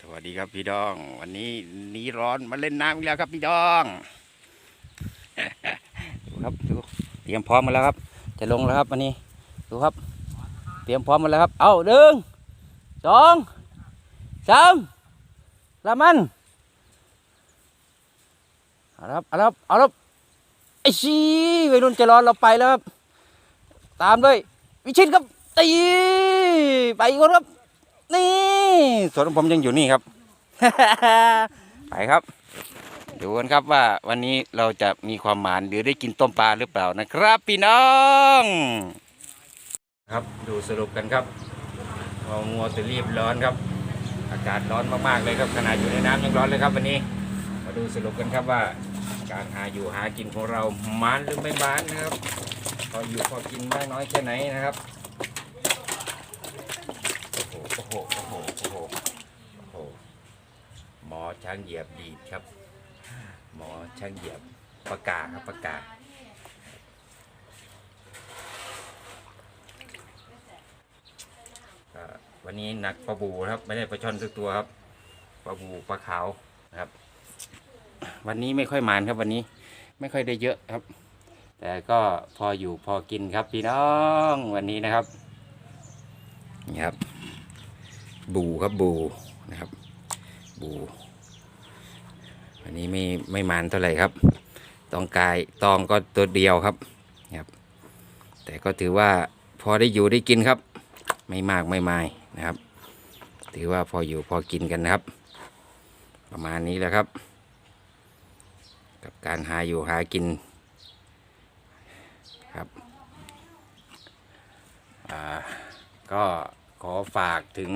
สวัสดีครับพี่ดอง วันนี้นีร้อนมาเล่นน้ำอีกแล้วครับพี่ดองดูครับดูเตรียมพร้อมมาแล้วครับ จะลงแล้วครับวันนี้ดูครับ เตรียมพร้อมมาแล้วครับ เอาหนึ่งสองสามละมันเอาละครับเอาละครับเอาละครับไอ้ชี้วัยรุ่นใจร้อนเราไปแล้วครับ ตามด้วยวิชิตครับตีไปอีกคนครับ นี่สวนของผมยังอยู่นี่ครับ ไปครับดูกันครับว่าวันนี้เราจะมีความหมานหรือได้กินต้มปลาหรือเปล่านะครับพี่น้อง ครับดูสรุปกันครับเรามัวแต่รีบร้อนครับ อากาศร้อนมากๆเลยครับขนาดอยู่ในน้ำยังร้อนเลยครับวันนี้มาดูสรุปกันครับว่า การหาอยู่หากินของเรามานหรือไม่มานนะครับพออยู่พอกินมากน้อยแค่ไหนนะครับ โอ้โห โอ้โห โอ้โห โอ้โห หมอช่างเหยียบดีดครับ หมอช่างเหยียบปากกาครับปากกาก็วันนี้หนักปลาบูครับ ไม่ได้ปลาช่อนสักตัวครับปลาบูปลาขาวนะครับ วันนี้ไม่ค่อยมานครับ วันนี้ไม่ค่อยได้เยอะครับ แต่ก็พออยู่พอกินครับพี่น้องวันนี้นะครับนี่ครับ บูครับบูนะครับ บูอันนี้ไม่ไม่มันเท่าไหร่ครับ ตองกายตองก็ตัวเดียวครับนะครับ แต่ก็ถือว่าพอได้อยู่ได้กินครับ ไม่มากไม่มายนะครับ ถือว่าพออยู่พอกินกันนะครับ ประมาณนี้แหละครับ กับการหาอยู่หากินครับอ่าก็ขอฝากถึง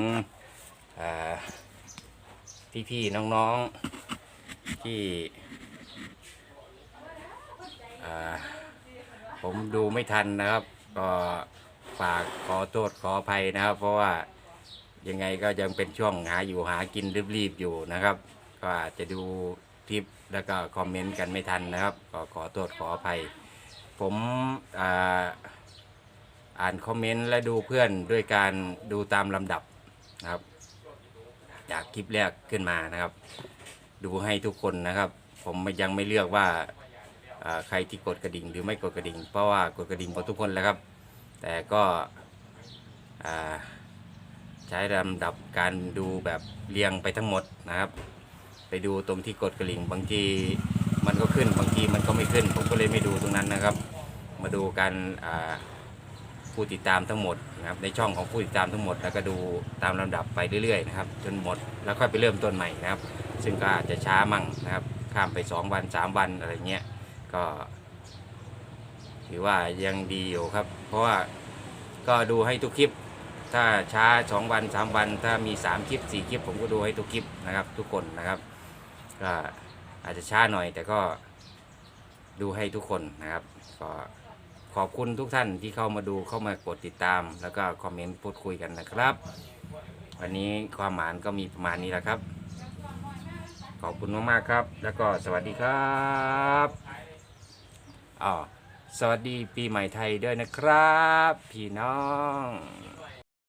พี่ๆน้องๆที่ผมดูไม่ทันนะครับ ก็ฝากขอโทษขออภัยนะครับ เพราะว่ายังไงก็ยังเป็นช่วงหาอยู่หากินรีบๆอยู่นะครับ ก็อาจจะดูคลิปแล้วก็คอมเมนต์กันไม่ทันนะครับ ก็ขอโทษขออภัย ผมอ่าอ่านคอมเมนต์และดูเพื่อนด้วยการดูตามลำดับนะครับ จากคลิปแรกขึ้นมานะครับ ดูให้ทุกคนนะครับ ผมยังไม่เลือกว่าใครที่กดกระดิ่งหรือไม่กดกระดิ่ง เพราะว่ากดกระดิ่งหมดทุกคนแล้วครับ แต่ก็ใช้ลำดับการดูแบบเรียงไปทั้งหมดนะครับ ไปดูตรงที่กดกระดิ่งบางทีมันก็ขึ้นบางทีมันก็ไม่ขึ้น ผมก็เลยไม่ดูตรงนั้นนะครับ มาดูกันอ่า ผู้ติดตามทั้งหมดนะครับในช่องของผู้ติดตามทั้งหมด แล้วก็ดูตามลำดับไปเรื่อยๆนะครับจนหมดแล้วค่อยไปเริ่มต้นใหม่นะครับ ซึ่งก็อาจจะช้ามั่งนะครับ ข้ามไป 2 วัน 3 วันอะไรเงี้ยก็ถือว่ายังดีอยู่ครับ เพราะว่าก็ดูให้ทุกคลิป ถ้าช้า 2 วัน 3 วัน ถ้ามี 3 คลิป 4 คลิป ผมก็ดูให้ทุกคลิปนะครับ ทุกคนนะครับก็อาจจะช้าหน่อยแต่ก็ดูให้ทุกคนนะครับก็ ขอบคุณทุกท่านที่เข้ามาดูเข้ามากดติดตาม แล้วก็คอมเมนต์พูดคุยกันนะครับ วันนี้ความหมานก็มีประมาณนี้แหละครับ ขอบคุณมากๆครับ แล้วก็สวัสดีครับอ๋อสวัสดีปีใหม่ไทยด้วยนะครับ พี่น้อง